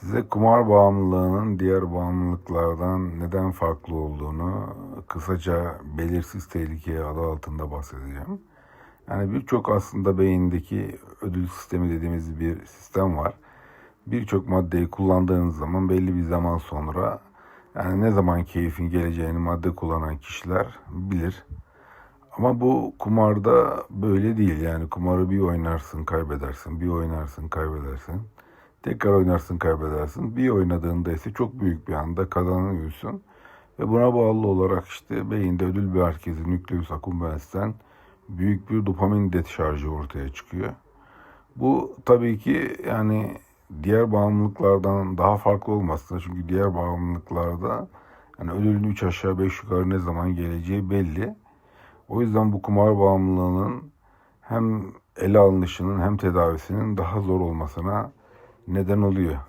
Size kumar bağımlılığının diğer bağımlılıklardan neden farklı olduğunu kısaca belirsiz tehlikeye adı altında bahsedeceğim. Yani birçok aslında beyindeki ödül sistemi dediğimiz bir sistem var. Birçok maddeyi kullandığınız zaman belli bir zaman sonra yani ne zaman keyfin geleceğini madde kullanan kişiler bilir. Ama bu kumarda böyle değil. Yani kumarı bir oynarsın kaybedersin, bir oynarsın kaybedersin. Tekrar oynarsın kaybedersin. Bir oynadığında ise çok büyük bir anda kazanıyorsun. Ve buna bağlı olarak işte beyinde ödül merkezi nükleus accumbens'ten büyük bir dopamin deşarjı ortaya çıkıyor. Bu tabii ki yani diğer bağımlılıklardan daha farklı olmasına çünkü diğer bağımlılıklarda yani ödülün 3 aşağı 5 yukarı ne zaman geleceği belli. O yüzden bu kumar bağımlılığının hem ele alınışının hem tedavisinin daha zor olmasına neden oluyor.